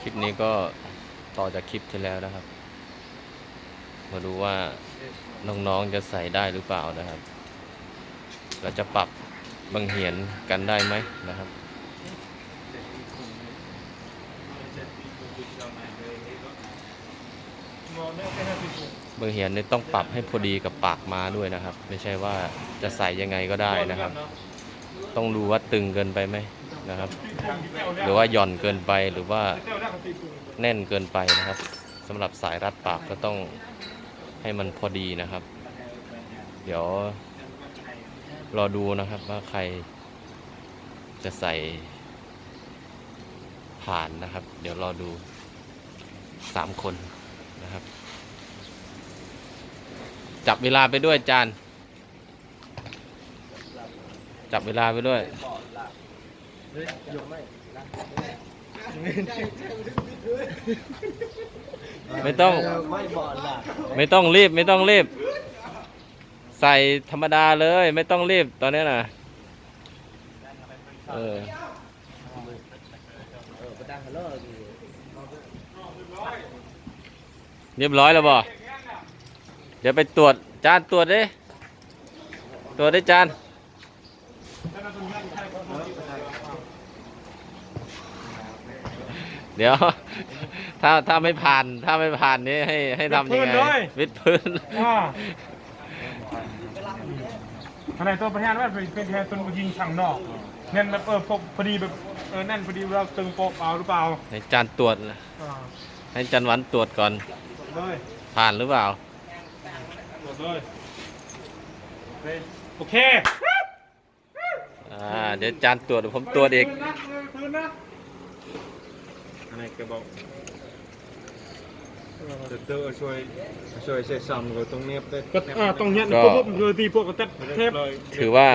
คลิปนี้ก็ต่อจากคลิปที่แล้วนะครับ มาดูว่าน้องๆจะใส่ได้หรือเปล่านะครับ เราจะปรับบางเหียนกันได้ไหมนะครับบางเหียนเนี่ยต้องปรับให้พอดีกับปากม้าด้วยนะครับ ไม่ใช่ว่าจะใส่ยังไงก็ได้นะครับ ต้องดูว่าตึงเกินไปไหมนะครับ หรือว่าหย่อนเกินไปหรือว่าแน่นเกินไปนะครับสำหรับสายรัดปากก็ต้องให้มันพอดีนะครับ เดี๋ยวรอดูนะครับว่าใครจะใส่ผ่านนะครับ เดี๋ยวรอดูสามคนนะครับ จับเวลาไปด้วยจานจับเวลาไปด้วย ไม่ต้อง ไม่บอลล่ะไม่ต้องรีบ ไม่ต้องรีบ ใส่ธรรมดาเลย ไม่ต้องรีบตอนนี้นะเออเออประเรียบร้อยแล้วบ่ เดี๋ยวไปตรวจจานตรวจดิตรวจได้จาน เดี๋ยว ถ้าถ้าไม่ผ่านถ้าไม่ผ่านนี้ให้ให้ทำยังไงวิดพื้น อ่าขณะตัวประธานว่าเป็นแทนตัวยิงช่างนอกแน่นแบบเออพอพอดีแบบเออแน่นพอดีเราตึงโป๊ะเอาหรือเปล่าให้จานตรวจอ่าให้จันหวันตรวจก่อน เลยผ่านหรือเปล่า ตรวจเลยโอเคอ่า เดี๋ยวจานตรวจเดี๋ยวผมตรวจอีกพื้นนะอะไร แกบอกเตอร์ช่วยช่วยเช็คซ้ำก็ตรงเนี้ยเป็ดก็อ่าตรงเนี้ยก็ ปุ๊บปุ๊บเลยตีพวกกระเต็ดเทปถือว่า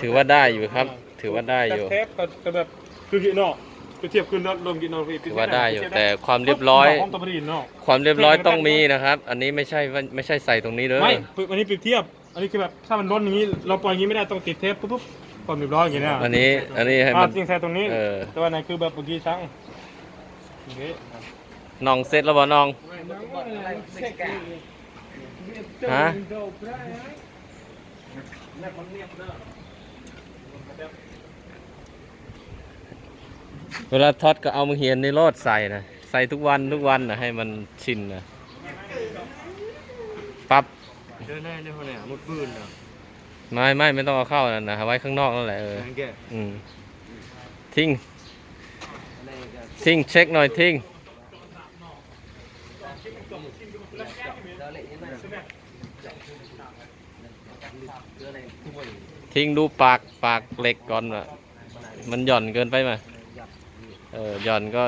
ถือว่าได้อยู่ครับ ถือว่าได้อยู่เทปก็ก็แบบคือกี่นอกไปเทียบขึ้นรถลมกี่นอกถือว่าได้อยู่แต่ความเรียบร้อยห้องตะบดีนอก ความเรียบร้อยต้องมีนะครับ อันนี้ไม่ใช่ว่าไม่ใช่ใส่ตรงนี้เลยไม่อันนี้เปรียบเทียบ อันนี้คือแบบถ้ามันล้นอย่างนี้ เราปล่อยอย่างนี้ไม่ได้ต้องติดเทปปุ๊บปุ๊บความเรียบร้อยอย่างนี้นะอันนี้อันนี้ให้อ่ามัน จริงใส่ตรงนี้ เออ แต่ว่าไหนคือแบบเมื่อกี้ช่างโอเค น้องเสร็จแล้วบ่น้อง ฮะ เวลาทอดก็เอามือเหียนในโลดใส่นะใส่ทุกวันทุกวันนะให้มันชินนะปรับเดินได้ในคนเนี่ยมุดปืนเหรอไม่ไม่ไม่ต้องเอาเข้านั่นนะเอาไว้ข้างนอกนั่นแหละเออนั่นแกอืมทิ้ง ทิ้งเช็คหน่อยทิ้งทิ้งดูปากปากเหล็กก่อนว่ะมันหย่อนเกินไปไหมเออหย่อนก็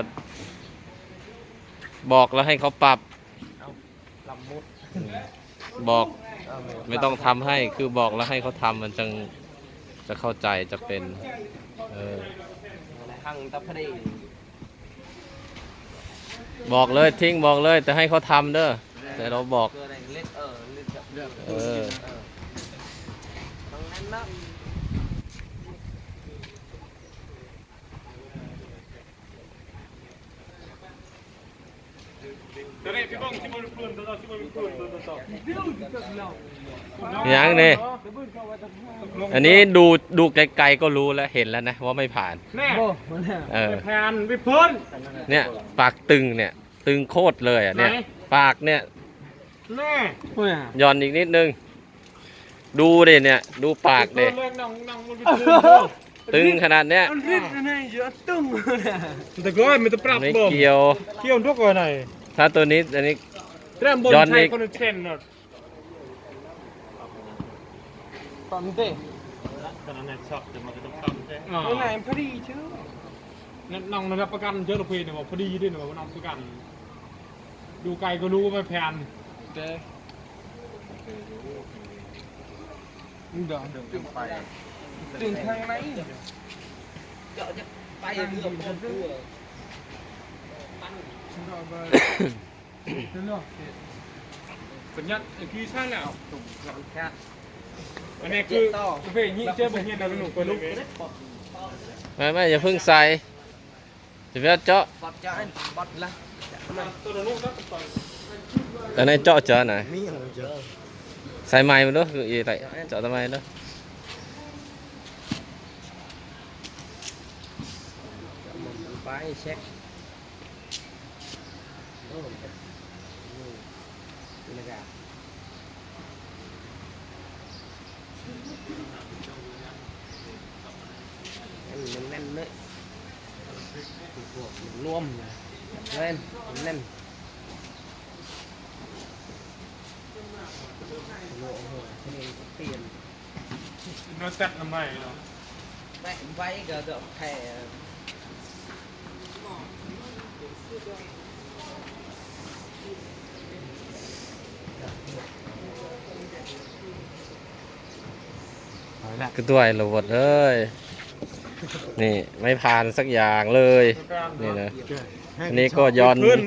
บอกแล้วให้เขาปรับบอกไม่ต้องทำให้คือบอกแล้วให้เขาทำมันจึงจะเข้าใจจะเป็น เออ บอกเลยทิ้งบอกเลย แต่ให้เขาทำเด้อแต่เราบอกเกลืออะไรเล็ดเออเล็ดกับเลือกเออ ตรงนั้นนะเดี๋ยวนี้พี่บ้ องชิมปืนตัวต่อชิมปืนตัวต่อยังนี่อันนี้ดูดูไกลๆก็รู้แล้วเห็นแล้วนะว่าไม่ผ่านแน่โอ้มันเนี่ยเออแพนวิพื้นเนี่ยปากตึงเนี่ยตึงโคตรเลยอะเนี่ยไหนปากเนี่ยแน่โอ้ยหย่อนอีกนิดนึง ดูดิเนี่ย ดูปากดิเลิกนั่งนั่งมันวิพื้นตึงขนาดเนี้ยมันริดนะเนี่ยเยอะตึ้งเนี่ยแต่ก็ไม่ต้องปรับไม่บ่มเกี่ยวเกี่ยวทุกคนไหน ถ้าตัวนี้อันนี้เริ่มบนย้อนใช้อีกคนเช่นน่ะตอนเต้ตอนนั้นชอบจะมาต้องปรับใช่ตรงไหนพอดีชื่อนั่นน้องนะครับประกันเยอะหรอพี่เนี่ยบอกพอดีด้วยเนี่ยบอกว่าน้องประกัน ดูไกลก็รู้ว่าไม่แพนเด้มึงเดี๋ยวเดี๋ยวตึงไปตึงทางไหนเจาะจะไปเกือบคนตัว เป็นยัดไอ้คือใช่แล้วหลังแค่อันนี้คือเพลงนี้เจ้าบอกเฮียนดาวหนุ่มกว่าลูกไม่ไม่อย่าเพิ่งใส่จะไปเจาะ bọt cho anh bọt là ตัวนู้นก็ต่อยอันนี้เจาะเจาะไหน mi hồng chờ ใส่ไม้มันด้วยคืออีไรเจาะทำไมเนาะ một cái xét Đây là gà. Em mình lên đấy mình luom lên mình lên lộ hồi cho nên có tiền เนื้อแซ่บทำไมเนาะ Đấy, vay cờ tượng thẻ คือตัวไอ้ระบบเอ้ยนี่ไม่ผ่านสักอย่างเลย นี่นะ อันนี้ก็ย้อน เพื่อน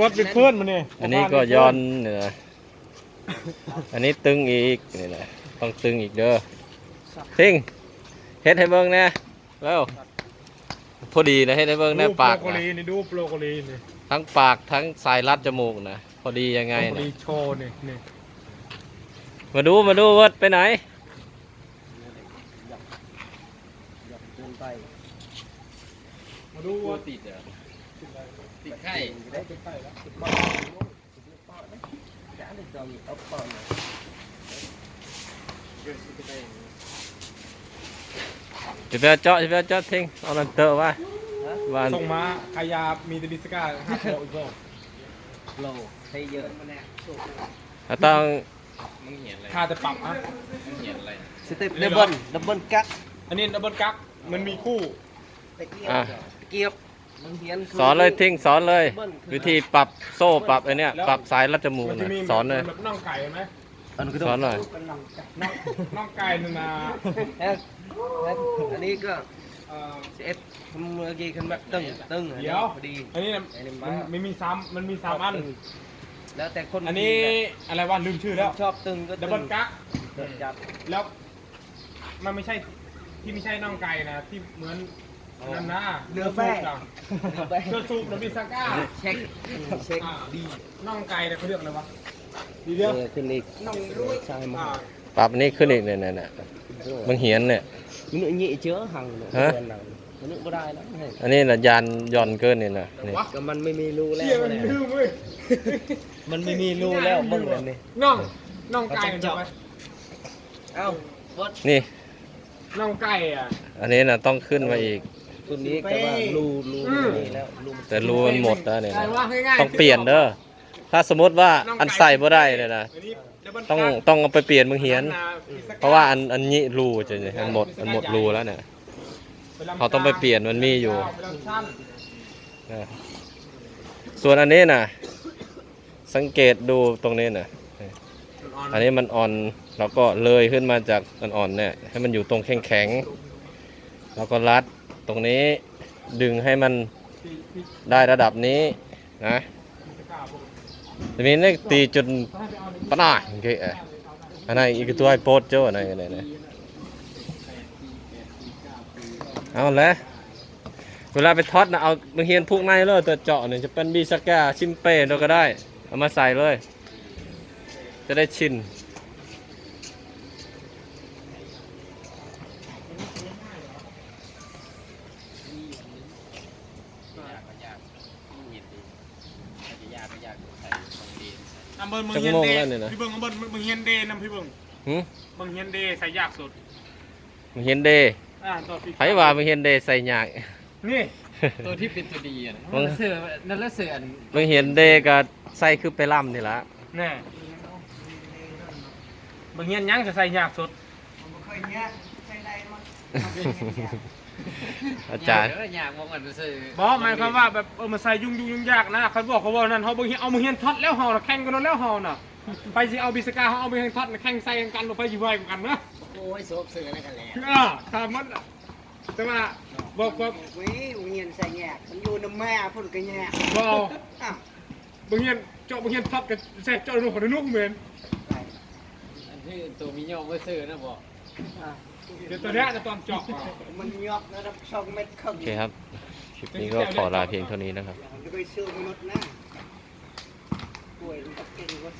วัดเป็นเพื่อนมันเนี่ยอันนี้ก็ย้อนเนี่ยนะอันนี้ตึงอีก นี่นะ ต้องตึงอีกเด้อทิ้งเฮ็ดให้เบิ่งแน่แล้วพอดีนะเฮ็ดให้เบิ่งแน่ดูปากโปรโคนะลีนี่ดูโปรโคลีนี่ทั้งปากทั้งสายรัดจมูกนะพ อดียังไงโปรโคนะลีโชว์นี่นี่มาดูมาดูเวิร์ดไปไหน dọc trên tay มาดูว่าติดอะติดไข่ đấy trên tay đó thịt bò thịt bò đấy đã được rồi ốc bò này จะไปเอาเจาะจะไปเอาเจาะทิ้งเอานันเตอร์ว่าว่าส่งมาขายามีแตบิสก้าห้าโลอีก รอบ lồ hay giờ ต้องค่าจะปรับอะ step double double cắt อันนี้ดับเบิลกักมันมีคู่ tay kia อะ kia มันเฮียนสอนเลยทิ้งสอนเลย วิธีปรับโซ่ปรับไอเนี้ยปรับสายรัดจมูกมันจะนะมีสอนเลยแบบน่องไก่ไหมอันก็สอนหน่อยน่องน่องไก่นึงนะอันนี้ก็เอ่อเอฟทำเมื่อกี้ขึ้นแบบตึงตึงเดี๋ยวพอดีอันนี้นะมันมันมีซ้ำมันมีสามอัน แล้วแต่คนอันนี้อะไรวะลืมชื่อแล้วชอบตึงก็ดับเบิลกักจับแล้วมันไม่ใช่ที่ไม่ใช่น่องไก่นะที่เหมือนนั่นนะเสื้อสูบนะเสื้อสูบนะบิสก้าเช็คเช็คอ่าดีน่องไก่เนี่ยเขาเรียกอะไรวะดีเดียวเออขึ้นอีกน้องรู้ใช่ไหมอ่าปรับอันนี้ขึ้นอีกเนี่ยเนี่ยเนี่ยมึงเหียนเนี่ย มันนึก nhị chứa hằng nữa Hả? มันนึกบ่ได้แล้วเฮ้ยอันนี้นะยานหย่อนเกินเนี่ยนะนี่ก็มันไม่มีรูแล้เชี่ยวมันเนี่ยลืมเว้ย มันไม่มีรูแล้วเบิ่งเลยนี่น่องน่องไก่เนี่ยจะไปเอ้าบดนี่น่องไก่อะ อันนี้นะต้องขึ้นมาอีก ตัวนี้แต่ว่ารูรูอืมมีแล้วรูแต่รูมันหมดแล้วเนี่ยไก่นะว่าง่ายๆต้องเปลี่ยนเด้อถ้าสมมติว่าอันใส่บ่ได้เนี่ยนะอันนี้ดับเบิลต้องกักต้องเอาไปเปลี่ยนมึงเหียนอัะบิสก้เพราะว่าอันอันนี้รูจะเนี่ยมันหมดมันหมดรูแล้วเนี่ยเขาต้องไปเปลี่ยนมันมีอยู่ไปลำชั้นนะส่วนอันนี้นะ สังเกตดูตรงนี้นะอันนี้มันอ่อนเราก็เลยขึ้นมาจากอ่อนๆเนี่ยให้มันอยู่ตรงแข็งๆแล้วก็รัดตรงนี้ดึงให้มันได้ระดับนี้นะทีนี้เนี่ยตีจนปน่อยโอเคอันนั้นอีกตัวไอ้โพสเจ้าอันนั้นอันนั้นเอาแล้วเวลาไปทอดนะเอาบางเฮียนพวกในเลยตัวเจาะเนี่ยจะเป็นบีสก้าชิมเป้เราก็ได้ เอามาใส่เลย จะได้ชินอำเภอเมืองจักเฮียนโมงเดแล้วเนี่ยนะพี่เบิ้งอำเภอเมืองเฮียนเดนำพี่เบิ้งหึเมืองเฮียนเดใส่ยากสุดบางเฮียนเดย์อ่าต่อพี่ไผว่าบางเฮียนเดย์ใส่ยากนี่ ตัวที่เป็นตัวดีอะนะมึงเสือนั่นละเสืออันบางเฮียนเดย์ก็ใส่คือไปล่ำนี่ละแน่เมืองเฮียนยังจะใส่ยากสุดอาจารย์เดี๋วอยากมองกันไปซื้อบอกหมายความว่าแบบเออมาใส่ยุ่งยุ่งยุ่งยากนะเขาบอกเขาว่านั่นเขาบอกเฮียนเอามือเฮียนท็อตแล้วเฮาน่ะแข่งกันแล้วเฮาน่ะไปสิเอาบิสกาเขาเอาไปเฮียนท็อตน่ะแข่งใส่กันเราไปอยู่ไวกันนะโอ้ยโซบเสืออะไรกันแหละอ่าถามมันน่ะแต่ว่า บอกว่าวิเงียนใส่แงกมันอยู่น้ำแม่พุ่นก็แงกบเอาอ้าวบางเฮียนเจาะบางเฮียนท็อตกับใส่เจาะลูกของนุ่มเหมือนอันที่ตัวมีโยมไม่ซื้อนะบอกอะเดี๋ยวตัวเนี้ยจะตอนเจาะอะมันยอกระดับสองเมตรครึ่งโอเคครับ คลิปนี้ก็ขอลาเพียงเท่านี้นะครับจะไปเชื่อมนุษย์นะป่วยมันก็เก่งกว่า